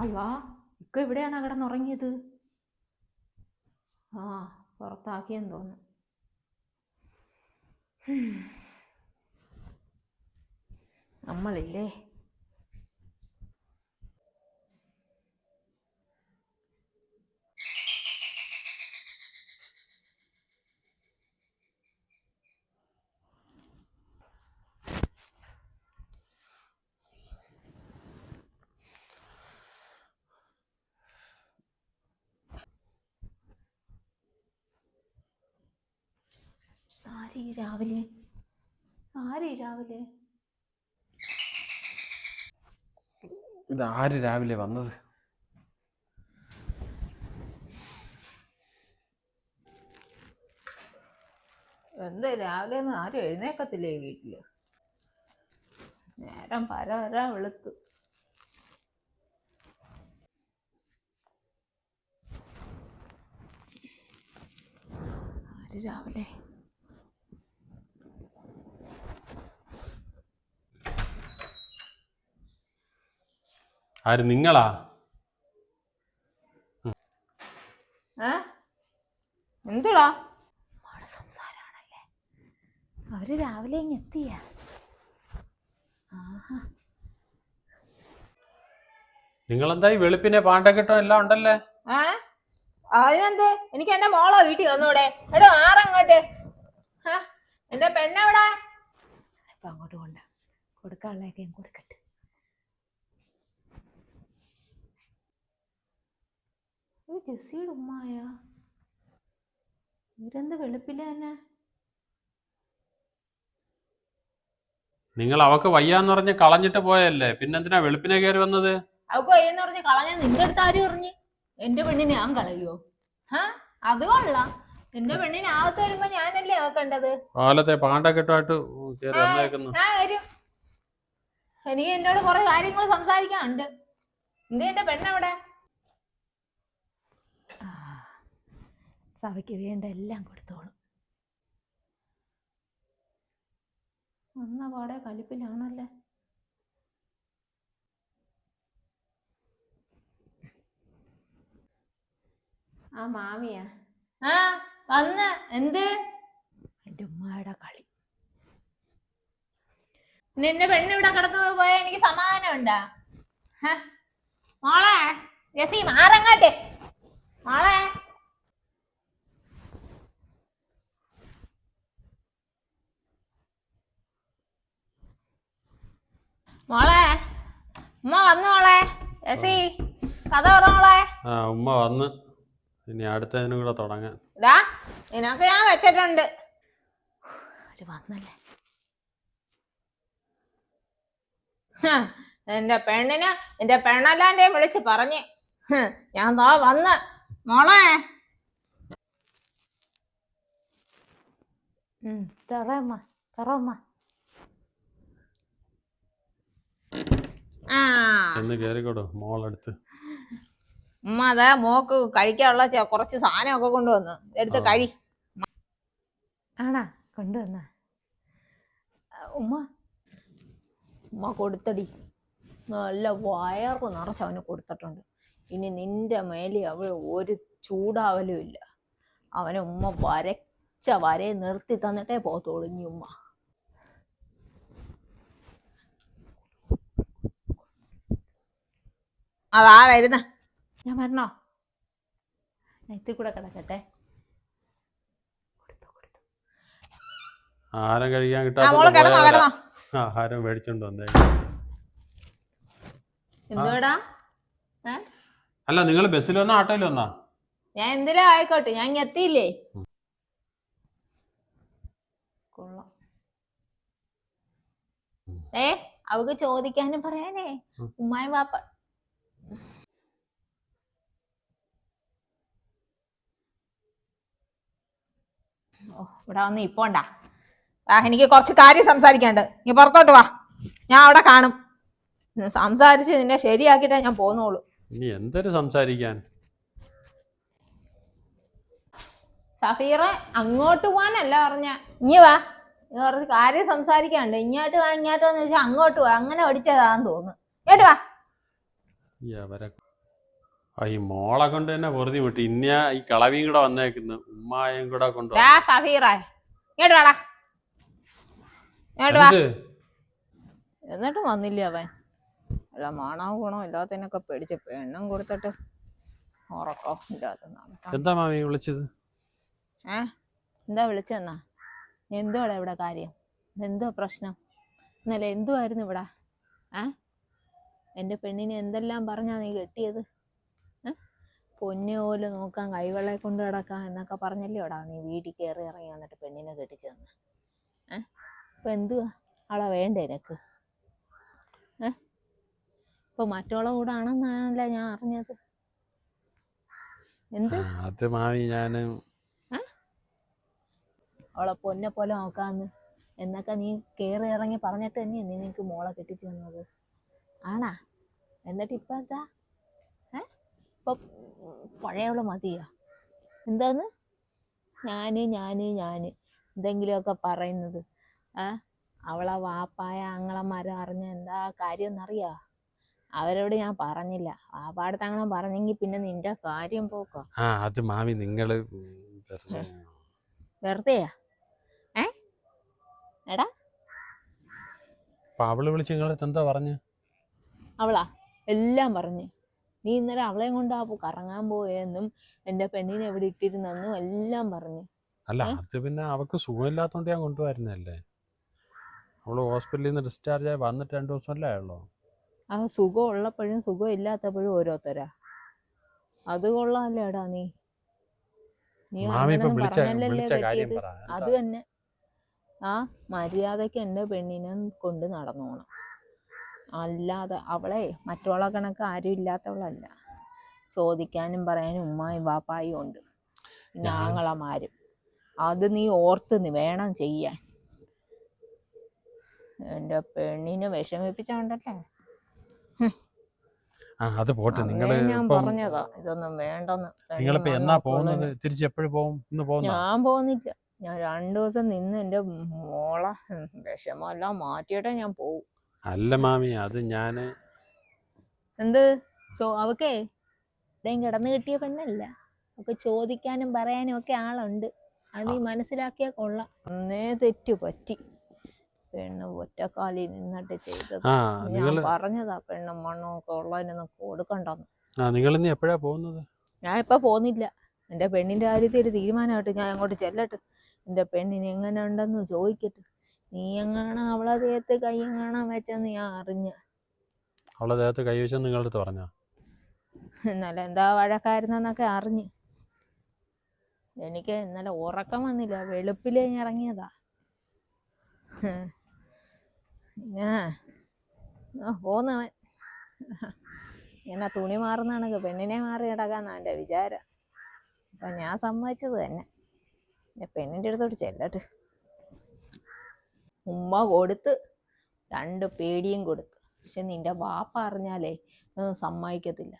അല്ലാ ഇക്ക ഇവിടെയാണ് കിടന്നുറങ്ങിയത് ആ പുറത്താക്കിയെന്ന് തോന്നുന്നു. നമ്മളില്ലേ ആരീ രാവിലെ? ആരീ രാവിലെ? ഇത് ആര് രാവിലെ വന്നത്? എന്ത് രാവിലെ ഒന്നും ആരും എഴുന്നേക്കത്തില്ലേ വീട്ടിൽ? നേരം പര വര വെളുത്തു. ആര് രാവിലെ? ആര് നിങ്ങളാ? എന്തുടാ? സംസാരാണല്ലേ? അവർ രാവിലെ ഇങ്ങ് എത്തിയ? നിങ്ങൾ നിങ്ങളെന്തായി വെളുപ്പിനെ പാണ്ടക്കെട്ടോ എല്ലാം ഉണ്ടല്ലേ? അതിനെന്തേ? എനിക്ക് എന്റെ മോളോ വീട്ടിൽ വന്നൂടെ. എടോ ആറങ്ങോട്ട്. ഹാ, എന്റെ പെണ്ണെവിടെ? ഇപ്പൊ അങ്ങോട്ട് കൊണ്ട കൊടുക്കാനുള്ളതൊക്കെ ഞാൻ കൊടുക്കട്ടെ ഈ ജെസ്സിയുടെ ഉമ്മായ. ഇവരെന്ത് വെളുപ്പില്ല തന്നെ? നിങ്ങൾ അവക്ക് വയ്യാന്ന് പറഞ്ഞ് കളഞ്ഞിട്ട് പോയല്ലേ? പിന്നെന്തിനാ വെളുപ്പിനെ കയറി വന്നത്? അവക്ക് വയ്യെന്ന് പറഞ്ഞ് കളഞ്ഞാൽ നിന്റെ അടുത്ത് ആരും പറഞ്ഞു എന്റെ പെണ്ണിനെ ഞാൻ കളയോ ഹാ? അത് കൊള്ളാം. എന്റെ പെണ്ണിനെ ആകത്ത് വരുമ്പോ ഞാനല്ലേ ആക്കേണ്ടത് കാലത്തെ പാണ്ടക്കെട്ടായിട്ട് ഞാൻ വരും. എനിക്ക് എന്നോട് കുറെ കാര്യങ്ങൾ സംസാരിക്കാനുണ്ട്. എന്ത് എന്റെ പെണ്ണെവിടെ? സഭയ്ക്ക് വേണ്ട എല്ലാം കൊടുത്തോളും. വന്ന പാടെ കലിപ്പിലാണല്ലേ? ആ മാമിയാ. ആ വന്ന്. എന്ത്? എന്റെ ഉമ്മയുടെ കളി. നിന്റെ പെണ്ണ് ഇവിടെ കിടക്കുന്നത് പോയ എനിക്ക് സമാധാനം ഉണ്ടാ മോളെ. ജസി മാറങ്ങാട്ടെ മോളെ. മോളെ ഉമ്മ വന്നു മോളെ. ജസി കഥ പറ മോളെ. ആ ഉമ്മ വന്ന്. ഇനി അടുത്തതിനും കൂടെ തുടങ്ങാൻ ഇതാ നിനക്ക് ഞാൻ വെച്ചിട്ടുണ്ട്. ഒരു വന്നല്ലേ. ഹ, എന്റെ പെണ്ണിന് എന്റെ പെണ്ണല്ലാന്റെ വിളിച്ച് പറഞ്ഞ്. ഹ്, ഞാൻ ദാ വന്ന്. മോളെ. തറമ്മ തറമ്മ ചെന്ന് കയറിക്കോടു മോളടുത്ത്. ഉമ്മ അതാ മോക്ക് കഴിക്കാനുള്ള കുറച്ച് സാധനമൊക്കെ കൊണ്ടുവന്നു. എടുത്ത്. കഴി. ആണാ കൊണ്ടുവന്ന. ഉമ്മ. ഉമ്മ കൊടുത്തടി. നല്ല വയറ് നിറച്ച് അവന് കൊടുത്തിട്ടുണ്ട്. ഇനി നിന്റെ മേലെ അവൾ ഒരു ചൂടാവലും ഇല്ല. അവനെ ഉമ്മ വരച്ച വരെ നിർത്തി തന്നിട്ടേ പോത്തോളൂ ഇനി ഉമ്മ. അതാ വരുന്ന. ഞാൻ വരണോ? നെത്തി കൂടെ കിടക്കട്ടെ. ആഹാരം കഴിക്കാൻ കിട്ടാത്ത ആഹാരം മേടിച്ചോണ്ട് വന്നേ. എന്തുവാടാ അല്ല നിങ്ങൾ ബസ്സിൽ വന്നാ ആട്ടോയിൽ വന്നാ? ഞാൻ എന്തിനാ ആയിക്കോട്ടെ ഞാൻ എത്തിയില്ലേ? കൊള്ളാം. ഏ അവക്ക് ചോദിക്കാനും പറയാനേ. ഉമ്മായും വാപ്പ ഓ ഇവിടെ വന്ന് ഇപ്പോണ്ടാ ആ എനിക്ക് കുറച്ച് കാര്യം സംസാരിക്കാണ്ട് നീ പുറത്തോട്ട് വാ. ഞാൻ അവിടെ കാണും. സംസാരിച്ച് നിന്നെ ശരിയാക്കിയിട്ടേ ഞാൻ പോന്നോളൂ. ഇനി എന്തൊരു സംസാരിക്കാൻ? സഫീറ അങ്ങോട്ട് പോവാനല്ല പറഞ്ഞ. ഇനി വാ. നീ കുറച്ച് കാര്യം സംസാരിക്കാണ്ട് ഇങ്ങോട്ട് വാ ഇങ്ങോട്ട് വന്ന് ചോദിച്ചാൽ അങ്ങോട്ട് വാ. അങ്ങനെ പഠിച്ചതാന്ന് തോന്നുന്നു. കേട്ട് വാ. ആ, ഈ മോളെ കൊണ്ട് തന്നെ വെറുതെ വിട്ടു. ഇന്ന ഈ കളവിയും കൂടെ വന്നേക്കുന്നു. ഉമ്മായും കൂടെ കൊണ്ട് ഡാ സഫീറേ. ഇങ്ങോട്ട് വാടാ. ഇങ്ങോട്ട് വാ. എന്ത്? എന്നിട്ടും വന്നില്ല അവൻ. അല്ല മാണാവ് ഗുണോ ഇല്ലാത്തതിനൊക്കെ പേടിച്ച് പെണ്ണും കൊടുത്തിട്ട് ഉറക്കോ ഇല്ലാത്ത എന്താ മാമി വിളിച്ചത്? ഏ? എന്താ വിളിച്ചെന്നാ എന്തുവാടാ ഇവിടെ കാര്യം? എന്തുവാ പ്രശ്നം? ഇന്നലെ എന്തുവായിരുന്നു ഇവിടെ? ഏ? എന്റെ പെണ്ണിനെ എന്തെല്ലാം പറഞ്ഞാ നീ കെട്ടിയത്? പൊന്നു പോലും നോക്കാൻ കൈവെള്ളെ കൊണ്ട് കിടക്കാം എന്നൊക്കെ പറഞ്ഞല്ലോടാ നീ വീട്ടിൽ കയറി ഇറങ്ങി വന്നിട്ട് പെണ്ണിനെ കെട്ടിച്ചെന്ന് ഏ? ഇപ്പം എന്തുവാ? അവളെ വേണ്ടേ എനക്ക് ഏ? ഇപ്പൊ മറ്റോളെ കൂടെ ആണെന്നാണല്ലോ ഞാൻ അറിഞ്ഞത്. എന്ത്? അത് മാമി അവളെ പൊന്നെ പോലെ നോക്കാന്ന്. എന്നൊക്കെ നീ കയറി ഇറങ്ങി പറഞ്ഞിട്ട് തന്നെയാ നിനക്ക് മോളെ കെട്ടിച്ചു തന്നത്. ആണാ? എന്നിട്ട് ഇപ്പൊ എന്താ? ഇപ്പൊ പഴയവൾ മതിയോ? എന്താന്ന് ഞാൻ ഞാൻ ഞാൻ. എന്തെങ്കിലുമൊക്കെ പറയുന്നത്. ഏ അവളെ വാപ്പായ ആങ്ങളമാരും അറിഞ്ഞ എന്താ കാര്യം എന്നറിയാ അവരോട് ഞാൻ പറഞ്ഞില്ല. വാപ്പാടത്ത് അങ്ങനെ പറഞ്ഞെങ്കിൽ പിന്നെ നിന്റെ കാര്യം പോക്കോ. ആ അത് മാമി നിങ്ങൾ വെറുതെയാ? ഏ? എടാ? അപ്പൊ അവൾ വിളിച്ച് നിങ്ങളടുത്ത് എന്താ പറഞ്ഞു? അവളാ? എല്ലാം പറഞ്ഞു. നീ ഇന്നലെ അവളെയും കൊണ്ട് കറങ്ങാൻ പോയെന്നും എന്റെ പെണ്ണിനെ എവിടെ ഇട്ടിരുന്നെന്നും എല്ലാം പറഞ്ഞു. അല്ല? അത് പിന്നെ അവക്ക് സുഖമില്ലാത്തോണ്ട് ഞാൻ കൊണ്ടുവരുന്നല്ലേ അവൾ ഹോസ്പിറ്റലിൽ നിന്ന് ഡിസ്ചാർജ് ആയി വന്നിട്ട് രണ്ടു ദിവസമല്ലേ ആയുള്ളൂ? ആ സുഖം ഉള്ളപ്പോഴും സുഖം ഇല്ലാത്തപ്പോഴും ഓരോരുത്തരാ. അത് കൊള്ളാല്ലേടാ നീ. നീ അത് തന്നെ. ആ മര്യാദയ്ക്ക് എന്റെ പെണ്ണിനെ കൊണ്ട് നടന്നോണം. അല്ലാതെ അവളെ മറ്റുള്ള കണക്ക് ആരും ഇല്ലാത്തവളല്ല. ചോദിക്കാനും പറയാനും ഉമ്മായും വാപ്പായും ഉണ്ട്. പിന്നെ ആങ്ങളമാരും. അത് നീ ഓർത്ത് നീ വേണം ചെയ്യാൻ. എന്റെ പെണ്ണിനെ വിഷമിപ്പിച്ചോണ്ടല്ലേ? അത് പോട്ടെ. നിങ്ങൾ ഞാൻ പറഞ്ഞതാ. ഇതൊന്നും വേണ്ടെന്ന്. നിങ്ങളിപ്പോ എന്നാ പോകുന്നത്. തിരിച്ച് എപ്പോഴും പോകും? ഇന്ന് പോകുന്ന? ഞാൻ പോകുന്നില്ല. ഞാൻ രണ്ടു ദിവസം നിന്ന് എന്റെ മോളെ വിഷമെല്ലാം മാറ്റിയിട്ടേ ഞാൻ പോവും. അല്ല മാമി അത് ഞാൻ എന്ത്? സോ അവക്കേ ഇവിടെയും കിടന്നു കിട്ടിയ പെണ്ണല്ല. ഒക്കെ ചോദിക്കാനും പറയാനും ഒക്കെ ആളുണ്ട്. അത് നീ മനസ്സിലാക്കിയാ കൊള്ളാം. അന്നേ തെറ്റു പറ്റി. പെണ്ണ് ഒറ്റക്കാലിൽ നിന്നിട്ട് ചെയ്തത്. ഞാൻ പറഞ്ഞതാ പെണ്ണും മണ്ണും ഒക്കെ ഉള്ളതിനൊന്നും കൊടുക്കണ്ടെന്ന്. നിങ്ങൾ ഇന്ന് എപ്പോഴാ പോകുന്നത്? ഞാൻ ഇപ്പൊ പോന്നില്ല. എന്റെ പെണ്ണിന്റെ കാര്യത്തിൽ ഒരു തീരുമാനമായിട്ട് ഞാൻ അങ്ങോട്ട് ചെല്ലട്ടെ. എന്റെ പെണ്ണിന് എങ്ങനെ ഉണ്ടെന്ന് ചോദിക്കട്ടെ. നീ എങ്ങാണോ അവളെ ദേഹത്ത് കൈ എങ്ങാണോ വെച്ചെന്ന് ഞാൻ അറിഞ്ഞ. അവളെ ദേഹത്ത് കൈവച്ചെന്ന് നിങ്ങളുടെ അടുത്ത് പറഞ്ഞ? ഇന്നലെ എന്താ വഴക്കായിരുന്നെന്നൊക്കെ അറിഞ്ഞ്. എനിക്ക് ഇന്നലെ ഉറക്കം വന്നില്ല വെളുപ്പിലേ ഞാൻ ഇറങ്ങിയതാ ആ പോന്നവൻ ഇങ്ങനെ തുണി മാറുന്നാണെങ്കിൽ പെണ്ണിനെ മാറി കിടക്കാന്നാ എന്റെ വിചാരം. അപ്പം ഞാൻ സമ്മതിച്ചത് തന്നെ. പെണ്ണിന്റെ അടുത്തോട്ട് ചെല്ലട്ടെ. ഉമ്മ കൊടുത്ത് രണ്ട് പേടിയും കൊടുത്ത്. പക്ഷെ നിന്റെ വാപ്പ അറിഞ്ഞാലേ ഒന്നും സമ്മതിക്കത്തില്ല.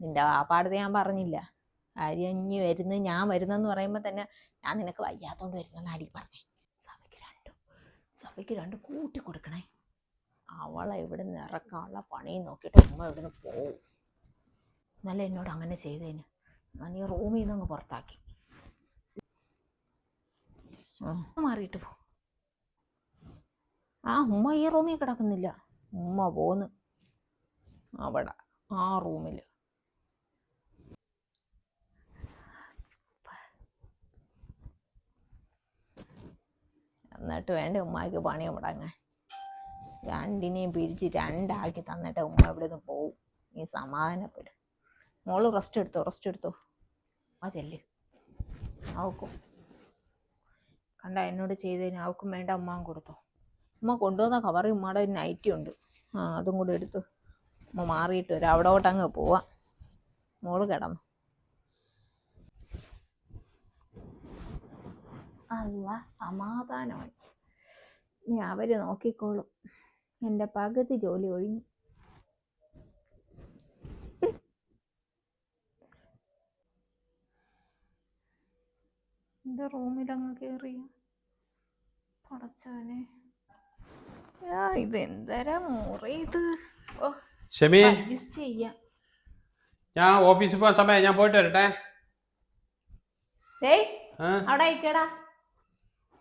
നിന്റെ വാപ്പാടുത്ത് ഞാൻ പറഞ്ഞില്ല. കാര്യം ഇനി വരുന്നത് ഞാൻ വരുന്നെന്ന് പറയുമ്പോൾ തന്നെ ഞാൻ നിനക്ക് വയ്യാത്തോണ്ട് വരുന്നെന്ന് അടി പറഞ്ഞേ. സഭയ്ക്ക് രണ്ടും സഭയ്ക്ക് രണ്ട് കൂട്ടി കൊടുക്കണേ. അവളെ ഇവിടെ നിന്ന് ഇറക്കാനുള്ള പണിയും നോക്കിയിട്ട് ഉമ്മ ഇവിടെ നിന്ന് പോവും. നല്ല എന്നോട് അങ്ങനെ ചെയ്തേന്. ഞാൻ ഈ റൂമിൽ നിന്ന് അങ്ങ് പുറത്താക്കി മാറിയിട്ട് പോ. ആ ഉമ്മ ഈ റൂമിൽ കിടക്കുന്നില്ല. ഉമ്മ പോന്ന് അവിടെ ആ റൂമിൽ. എന്നിട്ട് വേണ്ട ഉമ്മയ്ക്ക് പണി മുടങ്ങാൻ? രണ്ടിനെയും പിരിച്ച് രണ്ടാക്കി തന്നിട്ട് ഉമ്മ ഇവിടെ നിന്ന് പോവും. നീ സമാധാനപ്പെടും. മോൾ റെസ്റ്റ് എടുത്തോ റെസ്റ്റ് എടുത്തോ? ആ ചെല്ല്. അവക്കും. കണ്ട എന്നോട് ചെയ്തതിന് അവക്കും വേണ്ട ഉമ്മാൻ കൊടുത്തോ? ഉമ്മ കൊണ്ടുവന്ന കവറി ഉമ്മയുടെ ഒരു നൈറ്റി ഉണ്ട്. ആ അതും കൂടെ എടുത്ത് ഉമ്മ മാറിയിട്ട് വരാം. അവിടോട്ട് അങ്ങ് പോവാം. മോൾ കിടന്നു. അല്ല സമാധാനമായി. ഇനി അവർ നോക്കിക്കോളും. എന്റെ പകുതി ജോലി ഒഴിഞ്ഞു. എന്റെ റൂമിലങ്ങ് കയറിയ പടച്ചവനെ. ഇത് എന്തരാ മുറി ഇത്? ഓ ഷമി. അഡ്ജസ്റ്റ് ചെയ്യാം. ഞാൻ ഓഫീസിൽ പോകാൻ സമയം ഞാൻ പോയിട്ട് വരട്ടെ. അവിടെ ഇരിക്കടാ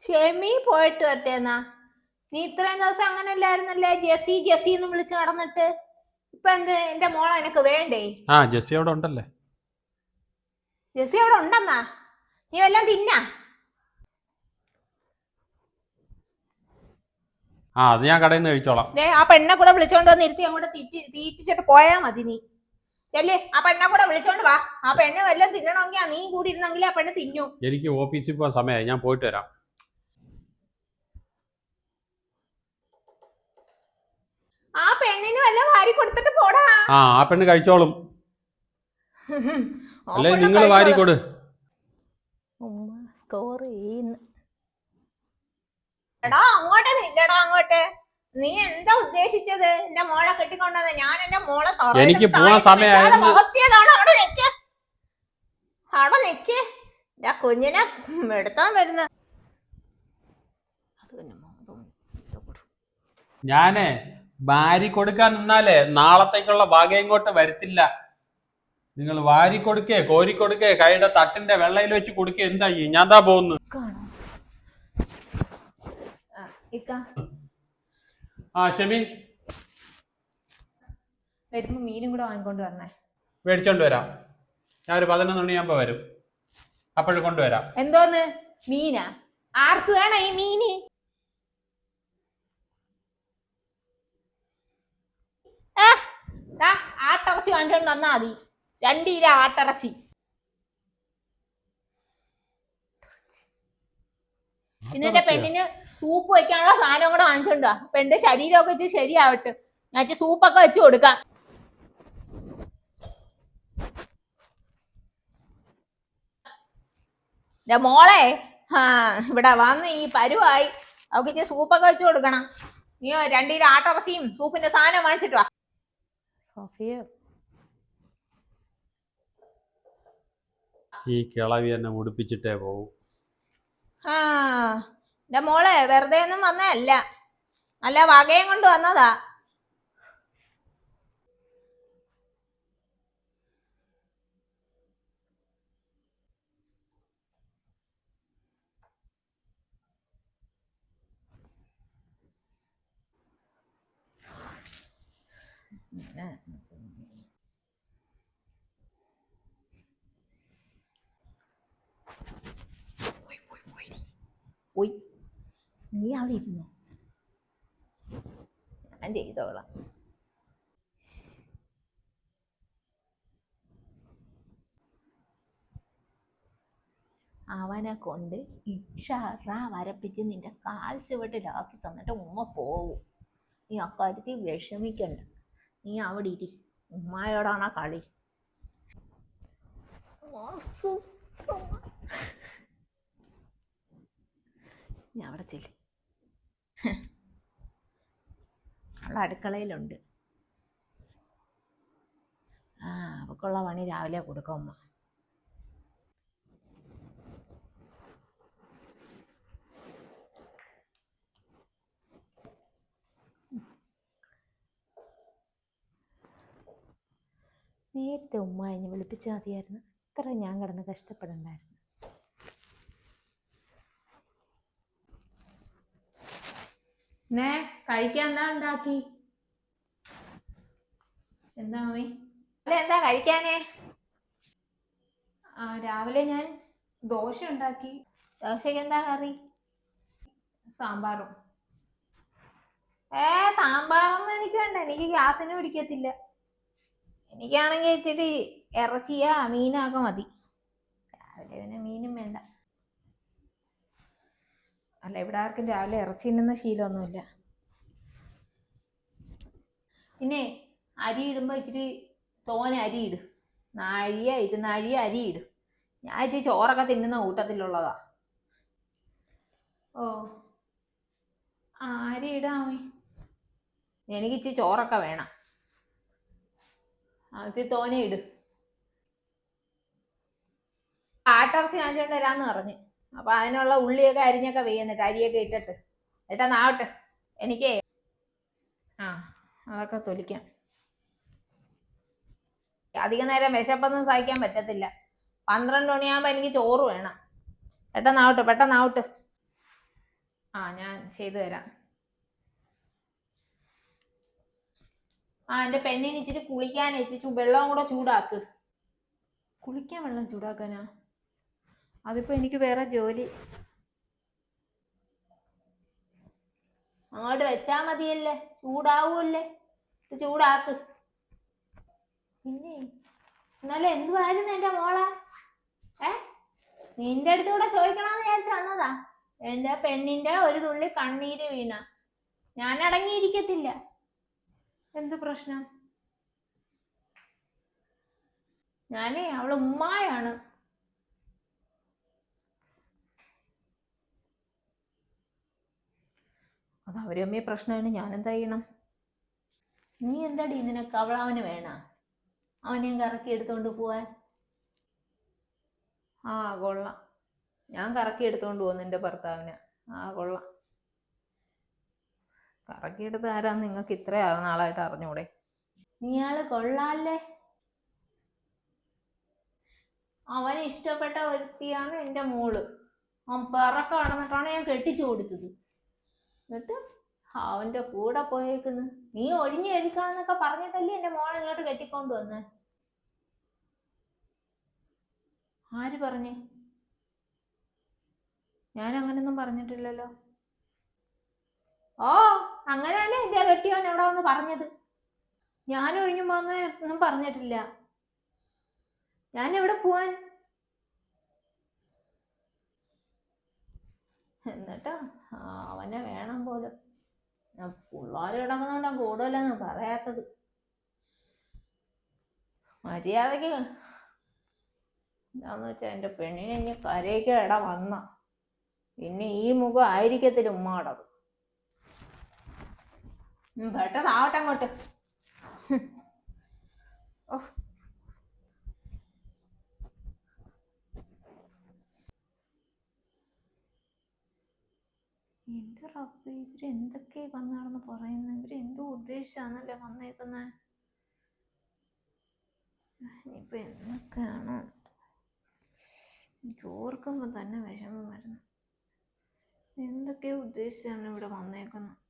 ഷെമി പോയിട്ട് വരട്ടെ എന്നാ. നീ ഇത്രയും ദിവസം അങ്ങനെ അല്ലായിരുന്നല്ലേ ജെസി ജെസി എന്ന് വിളിച്ച് നടന്നിട്ട്? ഇപ്പൊ എന്ത് എന്റെ മോളെ എനിക്ക് വേണ്ടേ? ആ ജെസി അവിടെ ഉണ്ടല്ലേ? ജെസി അവിടെ ഉണ്ടെന്നാ? നീ വല്ലതും തിന്നാ? ആ അത് ഞാൻ കടയിൽ നിന്ന് കഴിച്ചോളാം. ദേ ആ പെണ്ണെ കൂടെ വിളിച്ചോണ്ട് വന്ന് ഇരുത്തി അങ്ങോട്ട് തീറ്റി തീറ്റിച്ചിട്ട് പോയാ മതി നീ. ചെല്ലേ ആ പെണ്ണെ കൂടെ വിളിച്ചോണ്ട് വാ. ആ പെണ്ണ് വല്ലതും തിന്നണമെങ്കിൽ നീ കൂടി ഇരുന്നെങ്കിൽ ആ പെണ്ണ് തിന്നു. എനിക്ക് ഓഫീസിൽ പോകാൻ സമയമായി ഞാൻ പോയിട്ട് വരാം. ആ പെണ്ണിന് വല്ല വാരി കൊടുത്തിട്ട് പോടാ. ആ ആ പെണ്ണ് കഴിച്ചോളും. അല്ലേ അല്ലെ നിങ്ങൾ വാരി. കൊടു. സ്കോർ ചെയ്യുന്നു. എടാ അങ്ങോട്ടേ നില്ലടാ അങ്ങോട്ടേ. നീ എന്താ ഉദ്ദേശിച്ചത്? എന്റെ മോളെ കെട്ടിക്കൊണ്ടത് ഞാൻ എന്റെ മോളെ എനിക്ക് പോണ സമയം വളർത്തിയതാണ്. അവിടെ നിക്ക്. അവിടെ നിക്ക്. എന്റെ കുഞ്ഞിനെ എടുത്താൻ വരുന്ന ഞാനേ വാരി കൊടുക്കാൻ നിന്നാലേ നാളത്തേക്കുള്ള ഭാഗ്യം ഇങ്ങോട്ട് വരത്തില്ല. നിങ്ങൾ വാരി കൊടുക്കേ കോരി കൊടുക്കേ കൈയുടെ തട്ടിന്റെ വെള്ളയിൽ വെച്ച് കൊടുക്കേ എന്താ ഞാൻ താ പോകുന്നു കാണോ. ആ, ഷെമി വരുമ്പോ മീനും കൂടെ വാങ്ങിക്കൊണ്ട് വരണേ മേടിച്ചോണ്ട് വരാം. ഞാൻ ഒരു പതിനൊന്ന് മണിയാകുമ്പോ വരും. അപ്പോഴും കൊണ്ടുവരാം എന്തോന്ന്? മീനാ? ആർക്ക് വേണം ഈ മീന്? ആട്ടിറച്ചി വാങ്ങിച്ചോണ്ട് വന്നാ മതി. രണ്ട് കിലോ ആട്ടിറച്ചി. പിന്നെ എന്റെ പെണ്ണിന് സൂപ്പ് വെക്കാനുള്ള സാധനം കൂടെ വാങ്ങിച്ചോണ്ടാ അപ്പൊ എന്റെ ശരീരമൊക്കെ വെച്ച് ശരിയാവട്ടെ. ഞാൻ സൂപ്പൊക്കെ വെച്ച് കൊടുക്കാം. എന്റെ മോളെ ആ ഇവിടെ വന്ന് ഈ പരുവായി. അവൾക്ക് ഇച്ചിരി സൂപ്പൊക്കെ വെച്ച് കൊടുക്കണം. നീ രണ്ട് കിലോ ആട്ടിറച്ചിയും സൂപ്പിന്റെ സാധനം വാങ്ങിച്ചിട്ട് വാ. സോഫിയ. ഈ കിളവി എന്നെ മുടിപ്പിച്ചിട്ടേ പോവും. ആ എന്റെ മോളെ വെറുതെ ഒന്നും വന്നതല്ല. നല്ല വകയും കൊണ്ട് വന്നതാ പോയി നീ അവിടെ ഇരുന്നു ഞാൻ ചെയ്തോളാം. അവനെ കൊണ്ട് ഇഷാറ വരപ്പിച്ച് നിന്റെ കാൽ ചുവട്ടിലാക്കി തന്നിട്ട് ഉമ്മ പോവും. നീ അക്കാര്യത്തിൽ വിഷമിക്കണ്ട. നീ അവിടെ ഇരി. ഉമ്മയോടാണ് ആ കളി. ഞാൻ നീ അവിടെ ചെല്ലി. അവൾ അടുക്കളയിലുണ്ട്. ആ അവക്കുള്ള പണി രാവിലെ കൊടുക്കും അമ്മ നേരത്തെ ഉമ്മ എന്നെ വിളിപ്പിച്ചാൽ മതിയായിരുന്നു. ഇത്ര ഞാൻ കിടന്ന് കഷ്ടപ്പെടണ്ടായിരുന്നു. നേ കഴിക്കാൻ എന്താ ഉണ്ടാക്കി? എന്താ മമ്മി അല്ല എന്താ കഴിക്കാനേ? ആ രാവിലെ ഞാൻ ദോശ ഉണ്ടാക്കി. ദോശയ്ക്ക് എന്താ കറി? സാമ്പാറും. ഏ സാമ്പാറൊന്നും എനിക്ക് വേണ്ട. എനിക്ക് ഗ്യാസിന് പിടിക്കത്തില്ല. എനിക്കാണെങ്കിൽ ഇച്ചിരി ഇറച്ചിയാ മീനൊക്കെ മതി. രാവിലെ പിന്നെ മീനും വേണ്ട. അല്ല ഇവിടെ ആർക്കും രാവിലെ ഇറച്ചി തിന്നുന്ന ശീലമൊന്നുമില്ല. പിന്നെ അരി ഇടുമ്പോൾ ഇച്ചിരി തോനെ അരി ഇട്. നാഴിയ ഇരുനാഴിയ അരി ഇട്. ഞാൻ ഇച്ചിരി ചോറൊക്കെ തിന്നുന്ന കൂട്ടത്തിലുള്ളതാ. ഓ ആ അരി ഇടാമേ എനിക്ക് ഇച്ചിരി ചോറൊക്കെ വേണം. ഇത്തിരി തോനെ ഇട്. ആട്ടിറച്ചി വാങ്ങിച്ചോണ്ട് വരാന്ന് പറഞ്ഞു. അപ്പൊ അതിനുള്ള ഉള്ളിയൊക്കെ അരിഞ്ഞൊക്കെ വെയ്യുന്നിട്ട് അരിയൊക്കെ ഇട്ടിട്ട്. ഏട്ടാ നാവട്ടെ. എനിക്കേ. ആ. അതൊക്കെ തൊലിക്കാം. അധിക നേരം വിശപ്പൊന്നും സഹിക്കാൻ പറ്റത്തില്ല. പന്ത്രണ്ട് മണിയാകുമ്പോൾ എനിക്ക് ചോറ് വേണം. പെട്ടെന്നാവട്ടെ പെട്ടെന്നാവട്ടെ. ആ ഞാൻ ചെയ്തു തരാം. ആ എന്റെ പെണ്ണിന് ഇച്ചിരി കുളിക്കാൻ ഇച്ചിരി വെള്ളവും കൂടെ ചൂടാക്ക്. കുളിക്കാൻ വെള്ളം ചൂടാക്കാനാ? അതിപ്പോ എനിക്ക് വേറെ ജോലി. അങ്ങോട്ട് വെച്ചാ മതിയല്ലേ? ചൂടാവൂല്ലേ? ഇത് ചൂടാക്ക്. പിന്നെ എന്നാലും എന്തുവായിരുന്നു എന്റെ മോളെ? ഏ? നിന്റെ അടുത്ത് കൂടെ ചോദിക്കണമെന്ന് വിചാരിച്ചു വന്നതാ. എന്റെ പെണ്ണിന്റെ ഒരു തുള്ളി കണ്ണീര് വീണ. ഞാൻ അടങ്ങിയിരിക്കത്തില്ല. എന്ത് പ്രശ്നം? ഞാനേ അവൾ ഉമ്മായാണ്. അത് അവരും അമ്മയെ പ്രശ്നമാണ് ഞാൻ എന്താ ചെയ്യണം? നീ എന്താടി നിനക്ക് അവളവന് വേണ? അവനെയും കറക്കി എടുത്തോണ്ട് പോവാൻ? ആ കൊള്ളാം. ഞാൻ കറക്കി എടുത്തോണ്ട് പോകുന്നു എന്റെ ഭർത്താവിനെ. ആ കൊള്ളാം. കറക്കിയെടുത്ത് ആരാന്ന് നിങ്ങൾക്ക് ഇത്ര നാളായിട്ട് അറിഞ്ഞൂടെ? നീയാൾ കൊള്ളാല്ലേ? അവന് ഇഷ്ടപ്പെട്ട ഒരുത്തിയാണ് എന്റെ മോൾ. അവൻ പിറക്കം ഞാൻ കെട്ടിച്ചു കൊടുത്തത്. എന്നിട്ട് അവന്റെ കൂടെ പോയേക്കുന്നു. നീ ഒഴിഞ്ഞു കഴിക്കാന്നൊക്കെ പറഞ്ഞിട്ടല്ലേ എന്റെ മോളെ ഇങ്ങോട്ട് കെട്ടിക്കൊണ്ട് വന്ന്? ആര് പറഞ്ഞേ? ഞാൻ അങ്ങനൊന്നും പറഞ്ഞിട്ടില്ലല്ലോ. ഓ അങ്ങനെ തന്നെ എന്റെ കെട്ടിയോൻ എവിടെ വന്ന് പറഞ്ഞത്? ഞാൻ ഒഴിഞ്ഞു പോന്ന് ഒന്നും പറഞ്ഞിട്ടില്ല. ഞാൻ എവിടെ പോവാൻ എന്നിട്ടാ? അവനെ വേണം പോലും. പിള്ളേർ കിടക്കുന്നോണ്ടാ കൂടുതലെന്ന് പറയാത്തത്. മര്യാദയ്ക്ക് എന്താന്ന് വെച്ചാ എന്റെ പെണ്ണിനെ ഇനി കരയ്ക്ക് ഇട വന്ന. പിന്നെ ഈ മുഖം ആയിരിക്കത്തില്ല ഉമ്മാടത്. പെട്ടെന്ന് പെട്ടെന്നാവട്ടെ അങ്ങോട്ട്. എന്റെ റബ്ബ് ഇവർ എന്തൊക്കെ വന്നാണെന്ന് പറയുന്നത് ഇവർ എന്തോ ഉദ്ദേശിച്ചാന്നല്ലേ വന്നേക്കുന്നത് ഇനിയിപ്പൊ എന്തൊക്കെയാണ്? എനിക്ക് ഓർക്കുമ്പോ തന്നെ വിഷമം വരുന്നു. എന്തൊക്കെയോ ഉദ്ദേശിച്ചാണ് ഇവിടെ വന്നേക്കുന്നത്